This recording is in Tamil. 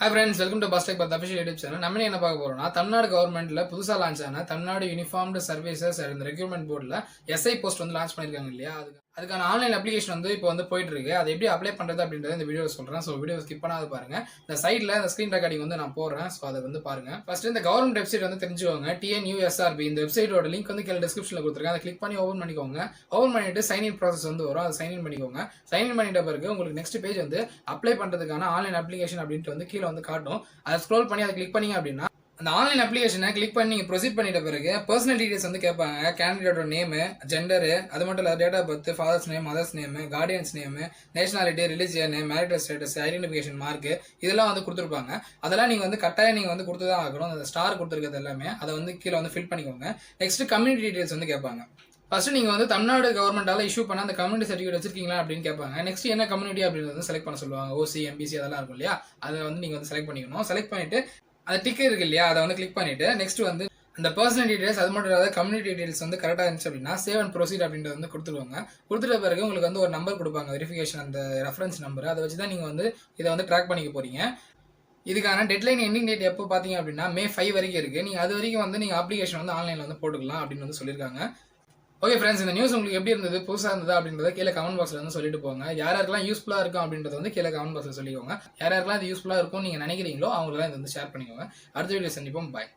Hi friends welcome to bus like பத் அஃபிஷியல் யூடியூப் சேனல் நம்ம என்ன பார்க்க போறோம்னா தமிழ்நாடு கவர்மெண்ட்ல புதுசாக லான்ச் ஆன Tamil Nadu uniformed services and recruitment போர்டில் எஸ்ஐ போஸ்ட் வந்து லான்ச் பண்ணியிருக்காங்க இல்லையா? அது அதுக்கான ஆன்லைன் அப்ளிகேஷன் வந்து இப்போ வந்து போயிட்டு இருக்கு அதை எப்படி அப்ளை பண்ணுறது அப்படின்றத இந்த வீடியோவில் சொல்கிறேன் ஸோ வீடியோ ஸ்கிப் பண்ணாத பாருங்க. இந்த சைடில் இந்த ஸ்க்ரீன் ரெக்கார்டிங் வந்து நான் போடுறேன். ஸோ அதை வந்து பாருங்க. ஃபர்ஸ்ட் இந்த கவர்மெண்ட் வெப்சைட் வந்து தெரிஞ்சுக்கோங்க. டிஎன்யூஎஸ்ஆர்பி இந்த வெப்சைட்டோட லிங்க் வந்து கீழே டிஸ்கிரிப்ஷனில் கொடுத்துருக்கேன். அதை கிளிக் பண்ணி ஓப்பன் பண்ணிக்கோங்க. ஓப்பன் பண்ணிட்டு சைன் இன் ப்ராசஸ் வந்து வரும். அதை சைன் இன் பண்ணிக்கோங்க. சைன் இன் பண்ணிட்ட பிறகு உங்களுக்கு நெக்ஸ்ட் பேஜ் வந்து அப்ளை பண்ணுறதுக்கான ஆன்லைன் அப்ளிகேஷன் அப்படின்ட்டு வந்து கீழே வந்து காட்டும். அதை ஸ்க்ரோல் பண்ணி அதை கிளிக் பண்ணீங்க அப்படின்னா அந்த ஆன்லைன் அப்ளிகேஷனை கிளிக் பண்ணி நீங்கள் ப்ரொசீட் பண்ணிட்ட பிறகு பர்சனல் டீடைல்ஸ் வந்து கேட்பாங்க. கேண்டிடேட்டோட நேமு ஜெண்டரு அது மட்டும் இல்லை date of birth father's name mother's name guardian's name nationality religion marital status identification mark இதெல்லாம் வந்து கொடுத்துருப்பாங்க. அதெல்லாம் நீங்கள் வந்து கட்டாயம் நீங்கள் வந்து கொடுத்து தான் ஆகணும். அந்த ஸ்டார் கொடுத்துருக்கிறது எல்லாமே அதை வந்து கீழே வந்து ஃபில் பண்ணிக்கோங்க. நெக்ஸ்ட் கம்யூனிட்டி டீடைல்ஸ் வந்து கேட்பாங்க. ஃபஸ்ட்டு நீங்கள் வந்து தமிழ்நாடு கவர்மெண்ட்டால் இஷ்யூ பண்ண அந்த கம்யூனிட்டி சர்டிஃபிகேட் வச்சிருக்கீங்களா அப்படின்னு கேட்பாங்க. நெக்ஸ்ட் என்ன கம்யூனிட்டி அப்படின்றது வந்து செலக்ட் பண்ண சொல்லுவாங்க. ஓசி எம்பிசி அதெல்லாம் இருக்கும் இல்லையா? அதை வந்து நீங்கள் வந்து செலக்ட் பண்ணிக்கணும். செலக்ட் பண்ணிட்டு அந்த டிக்கெட் இருக்கு இல்லையா அதை வந்து கிளிக் பண்ணிட்டு நெக்ஸ்ட் வந்து அந்த பர்சனல் டீடைல்ஸ் அது மட்டும் இல்லாத கம்யூனிட்டி டீடைல்ஸ் வந்து கரெக்டாக இருந்துச்சு அப்படின்னா சேவ் அண்ட் ப்ரொசீட் அப்படின்றது வந்து கொடுத்துருவாங்க. கொடுத்துட்ட பிறகு உங்களுக்கு வந்து ஒரு நம்பர் கொடுப்பாங்க வெரிஃபிகேஷன் அந்த ரெஃபரன்ஸ் நம்பர் அதை வச்சு தான் நீங்கள் வந்து இதை வந்து ட்ராக் பண்ணிக்க போகிறீங்க இதுக்கான டெட்லைன் எண்டிங் டேட் எப்போ பார்த்தீங்க அப்படின்னா மே ஃபைவ் வரைக்கும் இருக்குது நீங்கள் அது வரைக்கும் வந்து நீங்கள் அப்ளிகேஷன் வந்து ஆன்லைனில் வந்து போட்டுக்கலாம் அப்படின்னு வந்து சொல்லியிருக்காங்க. ஓகே ஃப்ரெண்ட்ஸ் இந்த நியூஸ் உங்களுக்கு எப்படி இருந்தது? புதுசாக இருந்தது அப்படின்றத கீழே கமெண்ட் பாக்ஸில் வந்து சொல்லிட்டு போங்க. யார் யாருக்கெல்லாம் யூஸ்ஃபுல்லாக இருக்கும் அப்படின்றத வந்து கீழே கமெண்ட் பாக்ஸில் சொல்லிக்கோங்க. யார் யாருக்கெல்லாம் இது யூஸ்ஃபுல்லாக இருக்கும் நீங்கள் நினைக்கிறீங்களோ அவங்களெல்லாம் இது வந்து ஷேர் பண்ணிக்கோங்க. அடுத்த வீடியோ சந்திப்போம். பாய்